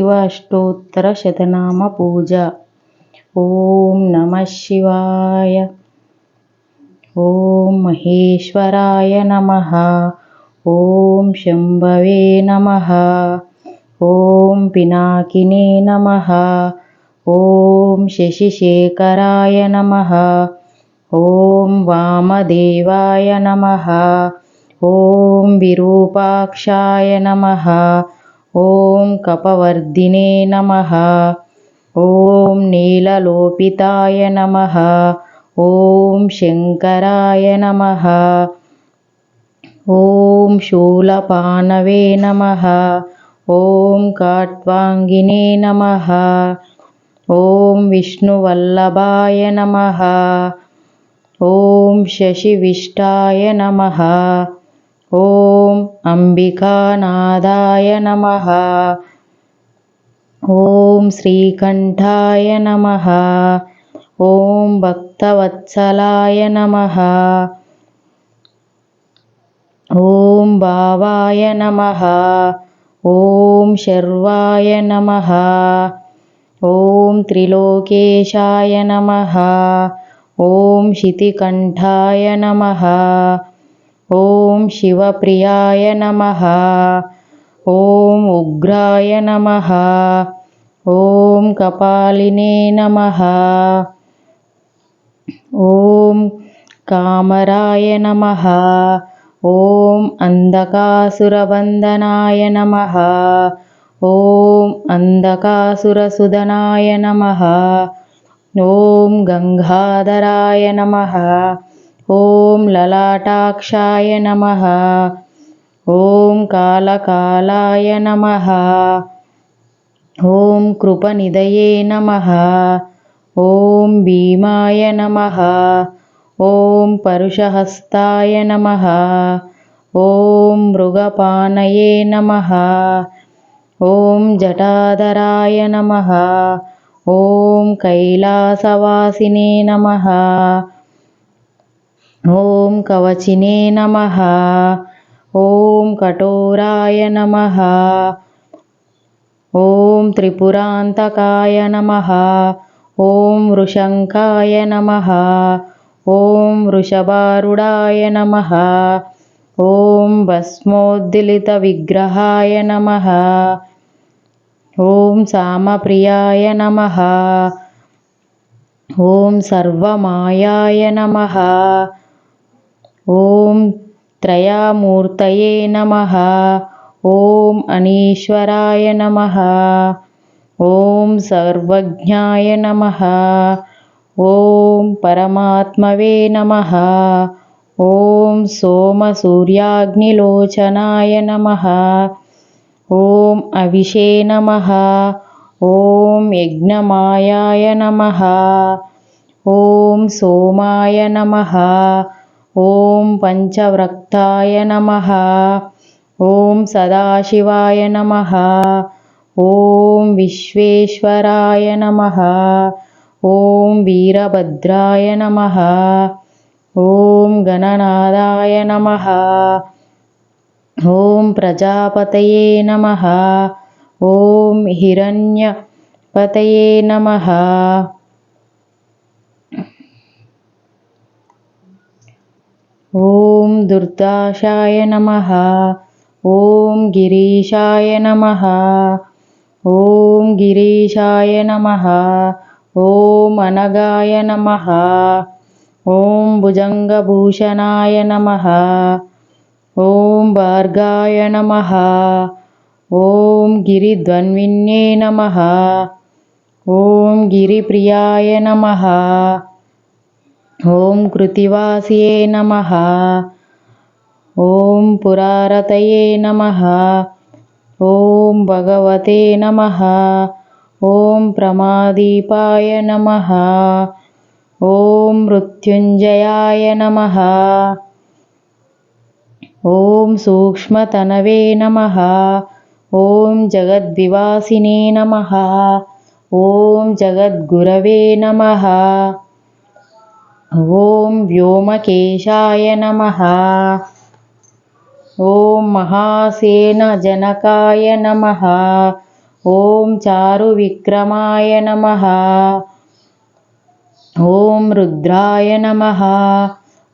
శివ అష్టోత్తర శతనామ పూజ. ఓం నమ శివాయ. ఓం మహేశ్వరాయ నమ. ఓం శంభవే నమ. ఓం పినాకినే నమ. ఓం శశిశేఖరాయ నమ. ఓం వామదేవాయ నమ. ఓం విరూపాక్షాయ నమ. ॐ कपवर्धिने नमः। ॐ नीललोपिताय नमः। ॐ शङ्कराय नमः। ॐ शूलपानवे नमः। ॐ काट्वाङ्गिने नमः। ॐ विष्णुवल्लभाय नमः। ॐ शशिविष्टाय नमः। ॐ अम्बिकानादाय नमः। ॐ श्रीकण्ठाय नमः। ॐ भक्तवत्सलाय नमः। ॐ भावाय नमः। ॐ शर्वाय नमः। ॐ त्रिलोकेशाय नमः। ॐ शितिकण्ठाय नमः। ॐ शिवप्रियाय नमः। ॐ उग्राय नमः। ॐ कपालिने नमः। ॐ कामराय नमः। ॐ अन्धकासुरवन्दनाय नमः। ॐ अन्धकासुरसुदनाय नमः। ॐ गङ्गाधराय नमः। ॐ ललाटाक्षाय नमः। ॐ कालकालाय नमः। ॐ कृपनिधये नमः। ॐ भीमाय नमः। ॐ परुषहस्ताय नमः। ॐ मृगपानये नमः। ॐ जटाधराय नमः। ॐ कैलासवासिने नमः। ఓం కవచినే నమ. ఓం కఠోరాయ నమ. ఓం త్రిపురాంతకాయ నమ. ఓం వృషంకాయ నమ. ఓం వృషభారుడాయ నమ. ఓం భస్మోద్దిలిత విగ్రహాయ నమ. ఓం సామప్రియాయ నమ. ఓం సర్వమాయాయ నమ. ॐ त्रयामूर्तये नमः। ॐ अनीश्वराय नमः। ॐ सर्वज्ञाय नमः। ॐ परमात्मवे नमः। ॐ सोमसूर्याग्निलोचनाय नमः। ॐ अविषे नमः। ॐ यज्ञमायाय नमः। ॐ सोमाय नमः। ॐ पञ्चव्रक्ताय नमः। ॐ सदाशिवाय नमः। ॐ विश्वेश्वराय नमः। ॐ वीरभद्राय नमः। ॐ गणनादाय नमः। ॐ प्रजापतये नमः। ॐ हिरण्यपतये नमः। ॐ दुर्दाशाय नमः। ॐ गिरीशाय नमः। ॐ गिरीशाय नमः। ॐ अनगाय नमः। ॐ भुजङ्गभूषणाय नमः। ॐ भार्गाय नमः। ॐ गिरिध्वन्विन्ये नमः। ॐ गिरिप्रियाय नमः। ఓం కృతివాసియే నమ. ఓం పురారతయే నమ. ఓం భగవతే నమ. ఓం ప్రమాదీపాయ నమ. ఓం మృత్యుంజయాయ నమ. ఓం సూక్ష్మతనవే నమ. ఓం జగద్వివాసినే నమ. ఓం జగద్గురవే నమ. ఓం వ్యోమకేశాయ నమ. ఓం మహాసేన జనకాయ నమ. ఓం చారు విక్రమాయ నమ. ఓం రుద్రాయ నమ.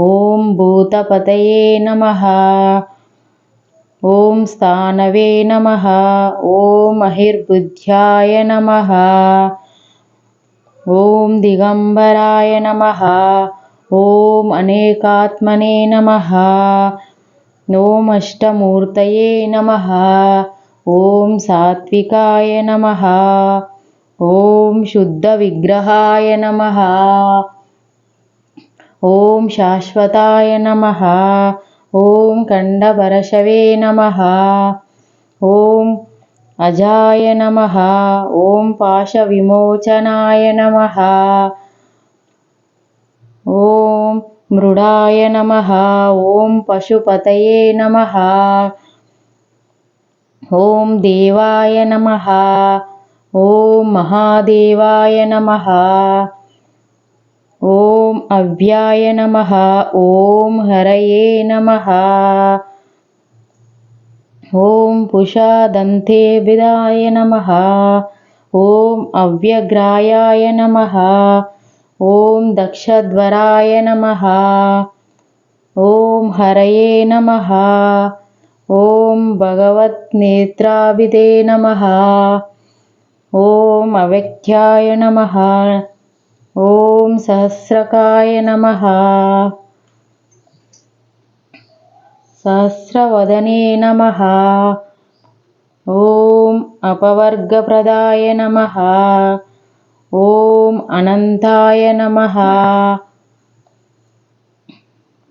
ఓం భూతపతయే నమ. ఓం స్థానవే నమ. ఓం అహిర్బుద్ధ్యాయ నమ. ॐ दिगम्बराय नमः। ॐ अनेकात्मने नमः। ॐ अष्टमूर्तये नमः। ॐ सात्विकाय नमः। ॐ शुद्धविग्रहाय नमः। ॐ शाश्वताय नमः। ॐ कण्डपरशवे नमः। ॐ अजाय नमः ॐ पाशविमोचनाय नमः ॐ मृडाय नमः ॐ पशुपतये नमः ॐ देवाय नमः ॐ महादेवाय नमः ॐ अव्याय नमः ॐ हरये नमः ॐ पुषादन्तेभिदाय नमः ॐ अव्यग्रायाय नमः ॐ दक्षध्वराय नमः ॐ हरये नमः ॐ भगवत्नेत्राभिदे नमः ॐ अव्यख्याय नमः ॐ सहस्रकाय नमः సహస్రవదనే నమ. ఓం అపవర్గప్రదాయ నమ. ఓం అనంతాయ నమ.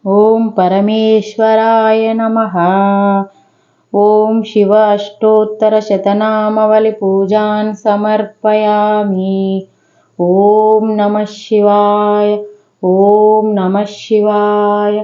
ఓం పరమేశ్వరాయ నమ. ఓం శివ అష్టోత్తరశతనామవలి పూజాన్ సమర్పయామి. ఓం నమ శివాయ. ఓం నమ శివాయ.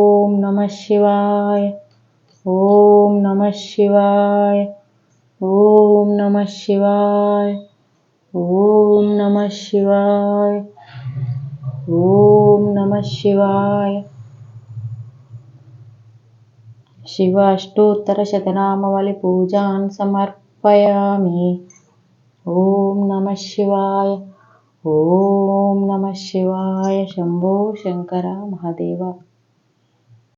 नमः शिवाय। ॐ नमः शिवाय। ॐ नमः शिवाय। ॐ नमः शिवाय। ॐ नमः शिवाय। शिव अष्टोत्तरशतनामवलिपूजान् समर्पयामि। ॐ नमः शिवाय। ॐ नमः शिवाय। शम्भो शङ्कर महादेव।